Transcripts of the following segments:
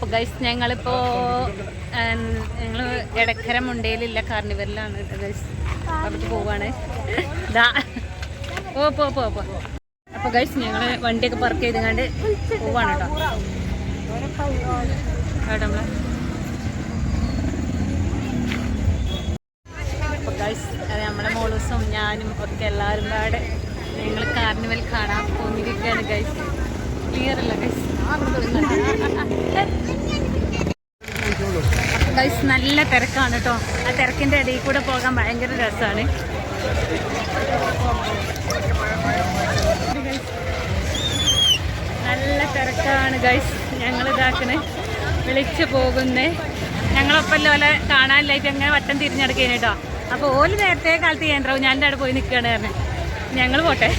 അപ്പോൾ ഗൈസ് ഞങ്ങളിപ്പോൾ ഞങ്ങൾ ഇടക്കര മുണ്ടയിലില്ല കാർണിവലിലാണ് ഗൈസ് അവിടെ പോവാണ്. ദാ. ഓ പോ പോ പോ. അപ്പോൾ ഗൈസ് ഞങ്ങൾ വണ്ടിയൊക്കെ പാർക്ക് ചെയ്തുകൊണ്ട് പോവാണ് കേട്ടോ. നമ്മളെ. അപ്പോൾ ഗൈസ് നമ്മളെ മോളൂസും ഞാനും ഒക്കെ എല്ലാവരും പാടെ ഞങ്ങൾ കാർണിവൽ കാണാൻ പോന്നിരിക്കുകയാണ് ഗൈസ് ക്ലിയർ അല്ല ഗൈസ് നല്ല തിരക്കാണ് കേട്ടോ. ആ തിരക്കിന്റെ ഇടയിൽ കൂടെ പോകാൻ ഭയങ്കര രസമാണ് നല്ല തിരക്കാണ് ഗൈസ് ഞങ്ങൾ ഇതാക്കണേ വിളിച്ചു പോകുന്നേ. ഞങ്ങളൊപ്പം ഓലെ കാണാനില്ലായിട്ട് അങ്ങനെ വട്ടം തിരിഞ്ഞെടുക്കേനെ കേട്ടോ. അപ്പോൾ ഓൽ നേരത്തെ കാലത്ത് കേന്ദ്രവും ഞാൻ അവിടെ പോയി നിൽക്കുകയാണ് ഞങ്ങൾ പോട്ടെ.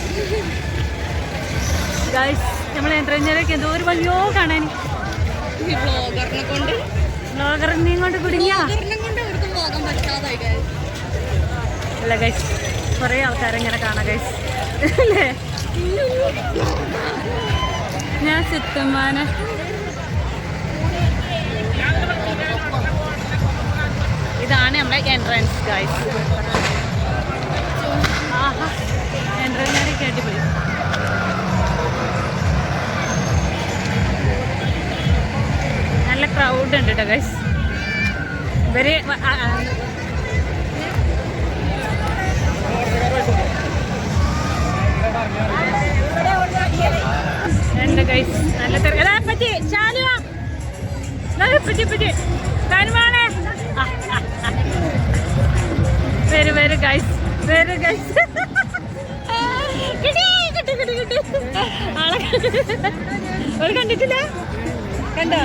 ഗൈസ് നമ്മൾ എന്റർഞ്ഞൊക്കെ എന്തോ ഒരു വലിയോ കാണാൻ. ബ്ലോഗറിനെ കൊണ്ട്? ബ്ലോഗറിനെയും കൊണ്ട് കുടുങ്ങിയ. അല്ല ഗൈസ് കുറേ ആൾക്കാരെ ഇങ്ങനെ കാണാം ഗൈസ് അല്ലേ? ഞാൻ സിത്തുമാന ഇതാണ് നമ്മുടെ എൻട്രൻസ് ഗൈസ് ആഹാ എൻട്രൻസ് അടിപൊളി ക്രൗഡ് ഉണ്ട് കേട്ടോ ഗൈസ് ഇവർ രണ്ട് ഗൈസ് നല്ല തിരക്ക് എടാ, പറ്റി ശാലുവ. പറ്റി പറ്റി. തനുവാണേ. വരൂ വരൂ ഗൈസ് വരൂ ഗൈസ് ആളെ കണ്ടിട്ടില്ല? കണ്ടോ?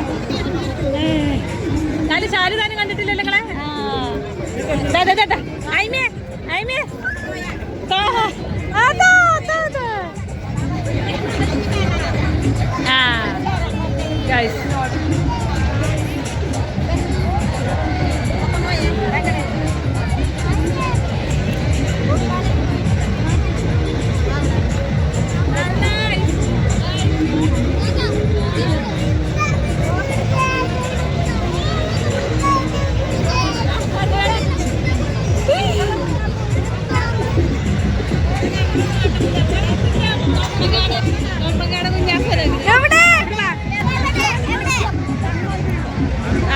ശാലു താനും കണ്ടിട്ടില്ലല്ലോ നിങ്ങളെ. അയ്മേ അയ്മേ. ആ. ഗൈസ്.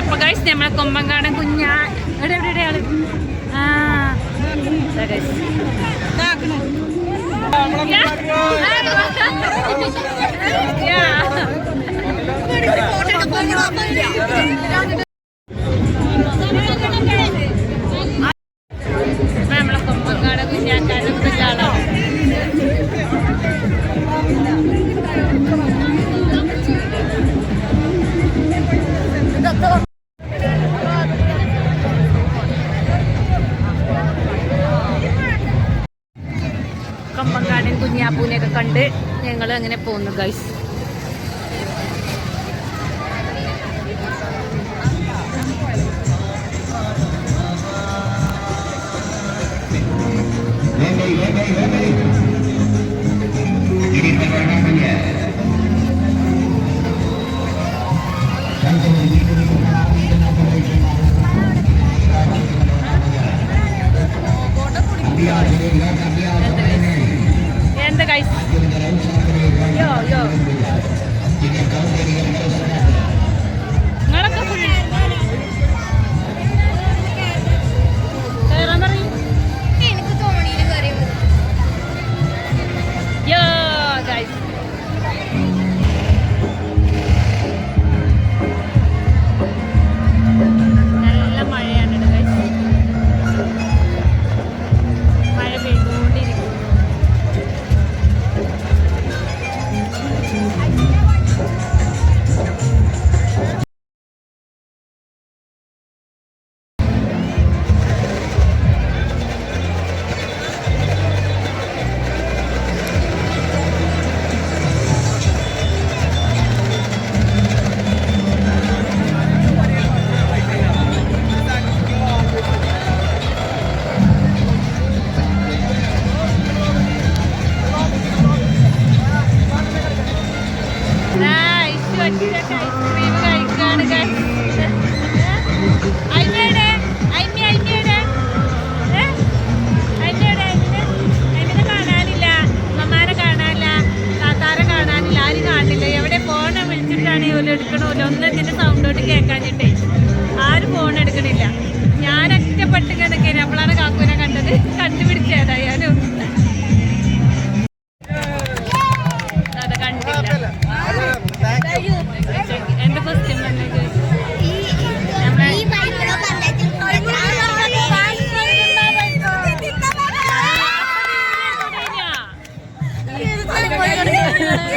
അപ്പൊ ഗൈസ് നമ്മളെ കൊമ്പങ്കാടൻ കുഞ്ഞാ. എവിടെ എവിടെ എവിടെ ആൾ? ആ. ദാ കമ്പങ്കാടൻ കുഞ്ഞാപ്പൂനെയൊക്കെ കണ്ട് ഞങ്ങൾ അങ്ങനെ പോകുന്നു ഗൈസ്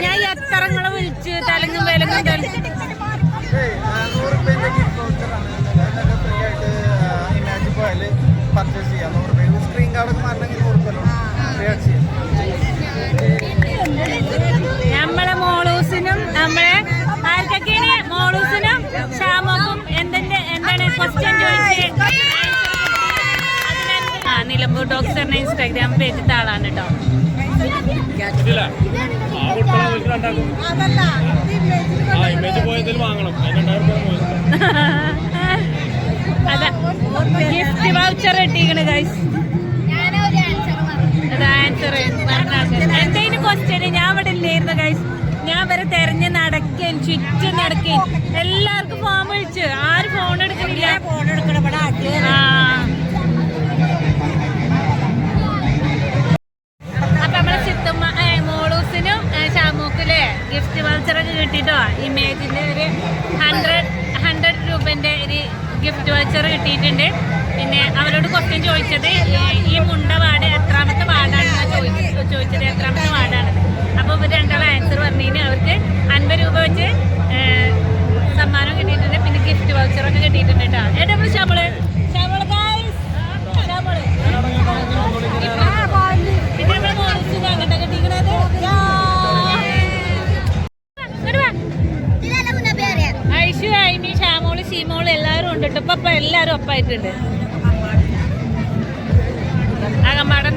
ഞാൻ എത്രങ്ങളെ വിളിച്ച് തലങ്ങും വിലങ്ങും പർച്ചേസ് ചെയ്യാം. നൂറ് രൂപ സ്ക്രീൻ കാർഡൊക്കെ നൂറ് രൂപ നമ്മളെ മോളൂസിനും നമ്മളെ ആർക്കൊക്കെയാണ് മോളൂസിനും ഷാമോക്കും എന്തിന്റെ എന്താണ് ക്വസ്റ്റ്യൻ ആ നിലമ്പൂർ ഡോക്ടറിന്റെ ഇൻസ്റ്റാഗ്രാം പേജിൽ ആളാണ് കേട്ടോ ഗിഫ്റ്റ് വൗച്ചർ കിട്ടിയിരിക്കണ് ഗൈസ് ആൻസർ ആൻസർ എന്തേലും ക്വസ്റ്റ്യൻ ഞാൻ ഇവിടെ ഇല്ലായിരുന്നു ഗൈസ് ഞാൻ വരെ തെരഞ്ഞ് നടക്കേൻ ചുറ്റും നടക്കേൻ എല്ലാവർക്കും ഫോൺ വിളിച്ചു. ആരും ഫോൺ എടുക്കുന്നില്ല? ഫോൺ എടുക്കണം ആ. വൗച്ചറൊക്കെ കിട്ടിട്ടോ? ഇമേജിന്റെ ഒരു ഹൺഡ്രഡ് ഹൺഡ്രഡ് രൂപന്റെ ഒരു ഗിഫ്റ്റ് വൗച്ചർ കിട്ടിയിട്ടുണ്ട്. പിന്നെ അവരോട് ക്വസ്റ്റ്യൻ ചോദിച്ചത് ഈ- മുണ്ട വാർഡ് എത്രാമത്തെ വാർഡാണെന്ന് ചോദിച്ചത് ചോദിച്ചത് എത്രാമത്തെ വാർഡാണ് അപ്പോൾ ഇവർ രണ്ടാൾ ആൻസർ പറഞ്ഞതിന് അവർക്ക് അൻപത് രൂപ വെച്ച് സമ്മാനം കിട്ടിയിട്ടുണ്ട്. പിന്നെ ഗിഫ്റ്റ്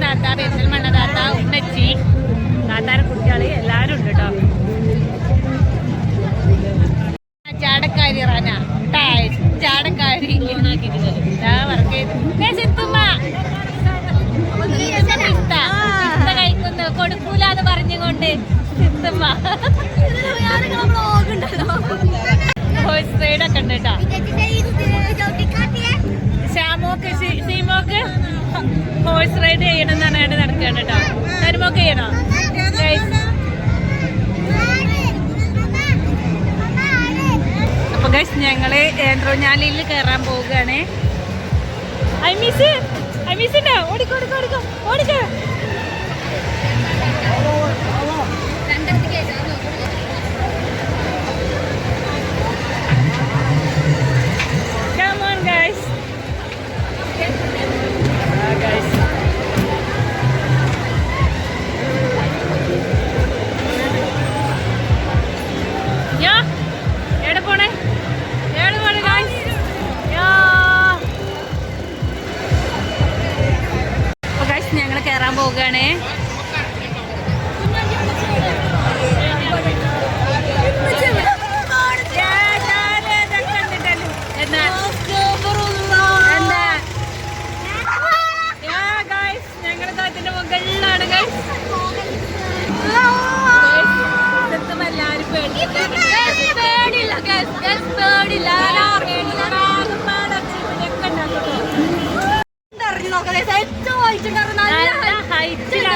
താത്ത പെരിന്തൽമണ്ണ താത്ത ഉമ്മച്ചി. താത്താരെ കുട്ടികൾ എല്ലാവരും ഉണ്ട് കേട്ടോ ചാടക്കാരി റാന. ചാടക്കാരി കഴിക്കുന്നു. പറഞ്ഞുകൊണ്ട് സിത്തുമ്മ. ഒക്കെ ഉണ്ട് കേട്ടോ ശ്യാമോക്ക് സീമോക്ക്. ഹോഴ്സ് റൈഡ് ചെയ്യണം എന്ന് പറഞ്ഞാണ്ട് നടക്കുകയാണ് കേട്ടോ. തരുമൊക്കെ ചെയ്യണോ അപ്പൊ ഗൈസ് ഞങ്ങൾ ഏന്ത്രോഞ്ഞാലിയിൽ കയറാൻ പോവുകയാണ്. ഐ മിസ് ഐ മിസ് ഉണ്ടോ ഓടിക്കോ ഓടിക്കോ ഓടിക്കോ. ഓടിക്കോ. Come on, guys.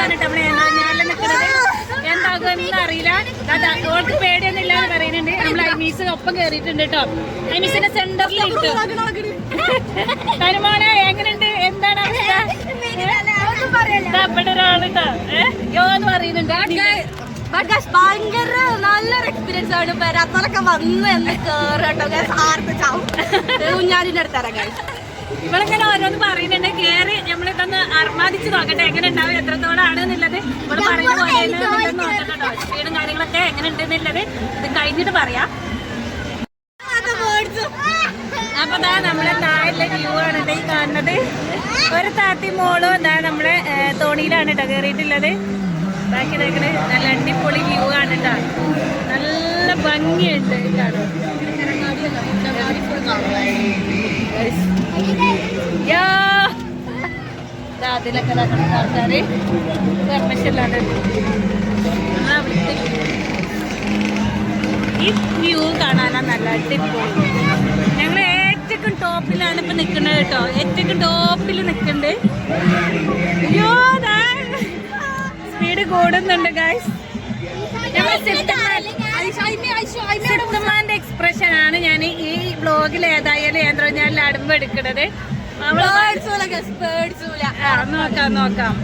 ഹൈറ്റിലാണ് കേട്ടോ നമ്മളെ ഏനാഞ്ഞാലിൽ നിൽക്കുന്നത്. എന്താകുമെന്ന് അറിയില്ല. അതാ ഓൾക്ക് പേടിയൊന്നും ഇല്ലാന്ന് പറയുന്നുണ്ട്. നമ്മൾ ഒപ്പം കയറിയിട്ടുണ്ട് കേട്ടോ. ഐമീസിന്റെ സെന്ററിൽ എങ്ങനെയുണ്ട്? എന്താണ് അവസ്ഥ? ദാ ഇവിടെ ഒരാളുണ്ടോ ഏഹ് യോ എന്ന് പറയുന്നുണ്ട്. ഭയങ്കര നല്ലൊരു എക്സ്പീരിയൻസ് ആണ്. വരാത്തവരൊക്കെ വന്ന് എന്ന് കേറട്ടോ ആർത്ത് ചാവും. കുഞ്ഞാലിന്റെ അടുത്തരാ ഗൈസ് ഇവളിങ്ങനെ ഓരോന്ന് പറയുന്നുണ്ട്. കേറി നമ്മളിതൊന്ന് അർമാദിച്ച് നോക്കട്ടെ. എങ്ങനെ ഉണ്ടാവും എത്രത്തോളാണ് എന്നുള്ളത് ഇവിടെ പറയുന്ന പോലെ നോക്കട്ടോ സ്പീഡും കാര്യങ്ങളൊക്കെ എങ്ങനെ ഉണ്ട് എന്നുള്ളത് ഇത് കഴിഞ്ഞിട്ട് പറയാം. അപ്പൊ ദാ നമ്മളെ താഴെ വ്യൂ ആണ് ഈ കാണുന്നത്. ഒരു താത്തി മോളും എന്താ നമ്മളെ തോണിയിലാണ് കേട്ടോ കയറിയിട്ടുള്ളത് ബാക്കി ഇതൊക്കെ നല്ല അടിപൊളി വ്യൂ ആണ് കേട്ടോ നല്ല ഭംഗിയുണ്ട്. കാണാൻ ദാ അതിലൊക്കെ ദാ കിടക്കുന്ന ആൾക്കാര് പെർമിഷനിലാണ് ഈ വ്യൂ നല്ല അടിപൊളി ഞങ്ങൾ ഏറ്റവും ടോപ്പിലാണ് ഇപ്പൊ നിൽക്കുന്നത് കേട്ടോ ഏറ്റവും ടോപ്പിൽ നിൽക്കുന്നുണ്ട് അയ്യോ സ്പീഡ് കൂടുന്നുണ്ട് ഗായ്സ് ഞങ്ങൾ ഞാൻ ഈ വ്ലോഗിൽ ഏതായാലും യന്ത്രജ്ഞാനിൽ ഞാൻ അടുമ്പ് എടുക്കുന്നത് അവൾ പേടിച്ചൂല guys, നോക്കാം നോക്കാം.